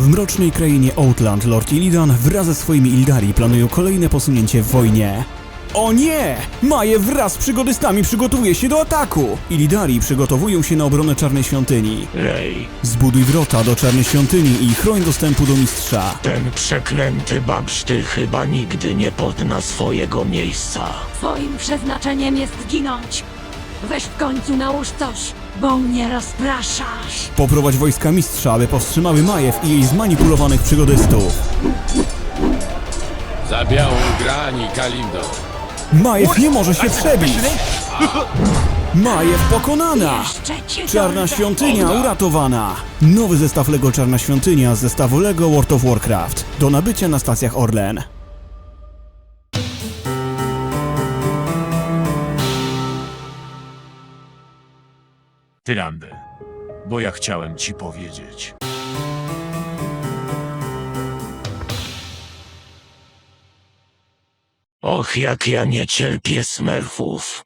W mrocznej krainie Outland Lord Illidan wraz ze swoimi Ildari planują kolejne posunięcie w wojnie. O nie! Maje wraz z przygodystami przygotowuje się do ataku! Illidari przygotowują się na obronę Czarnej Świątyni. Lej, Zbuduj wrota do Czarnej Świątyni i chroń dostępu do mistrza. ten przeklęty babszty chyba nigdy nie pozna swojego miejsca. Twoim przeznaczeniem jest ginąć. Weź w końcu nałóż coś, bo mnie rozpraszasz. Poprowadź wojska mistrza, aby powstrzymały Majew i jej zmanipulowanych przygodystów. Za białą grani, Kalimdo. Majew nie może się przebić! Majew pokonana! Jeszcze cię Czarna dorwę. Świątynia uratowana! Nowy zestaw LEGO Czarna Świątynia z zestawu LEGO World of Warcraft. Do nabycia na stacjach Orlen. Tyrandy, bo ja chciałem ci powiedzieć. Och, jak ja nie cierpię smerfów.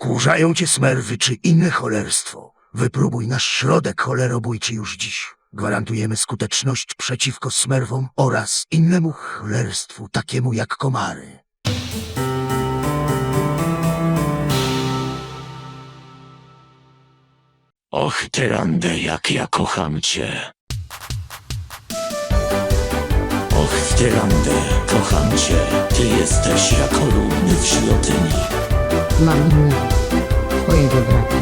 Kurzają cię smerwy czy inne cholerstwo. Wypróbuj nasz środek cholerobójczy już dziś. Gwarantujemy skuteczność przeciwko smerwom oraz innemu cholerstwu, takiemu jak komary. Och, Tyrandę, jak ja kocham cię. Och, Tyrandę, kocham cię. Ty jesteś jako równy w świątyni. Mam innego. Twojego brata.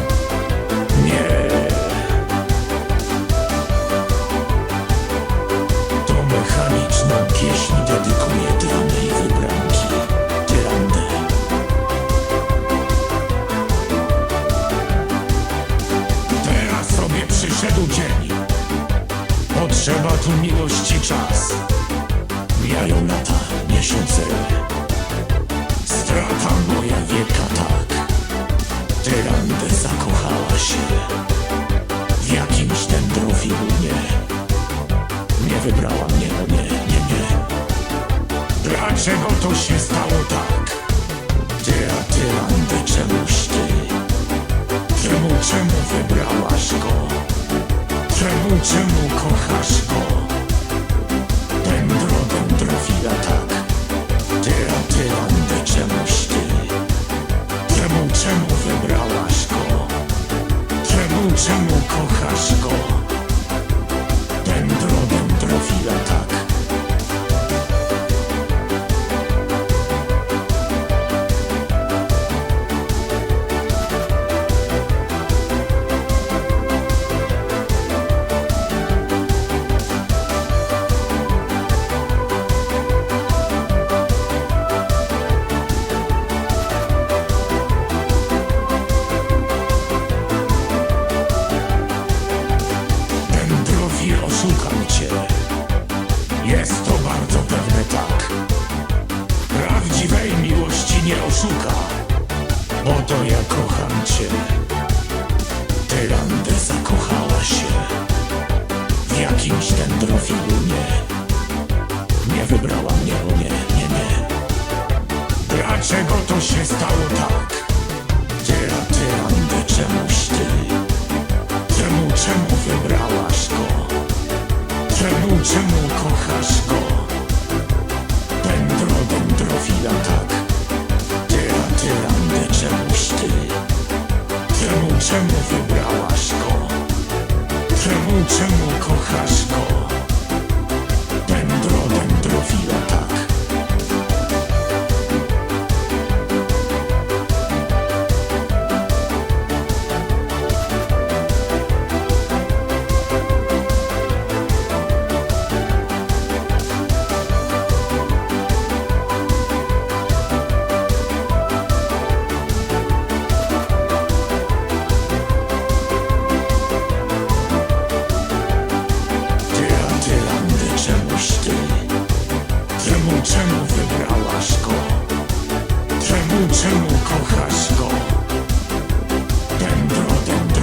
Nie. To mechaniczną pieśń dedykuję dla Potrzeba tu miłości czas. Mijają lata, miesiące. Strata moja wieka tak. Tyrandę zakochała się w jakimś dendrofilunie. Nie wybrała mnie, no nie, nie, nie. Dlaczego to się stało tak? Ty, a Tyrandę, czemuś ty? Czemu, czemu wybrałaś go? Czemu, czemu kochasz Czemu, kochasz go? Oszuka, bo to ja kocham cię. Tyrandę zakochała się w jakimś dendrofilunie. Nie wybrała mnie, o nie, nie, nie. Dlaczego to się stało tak? Tyra, tyrandę, czemuś ty? Czemu, czemu wybrałaś go? Czemu, czemu kochasz go? Czemu, czemu wybrałaś go? Czemu, czemu kochasz go? Dendro, dendro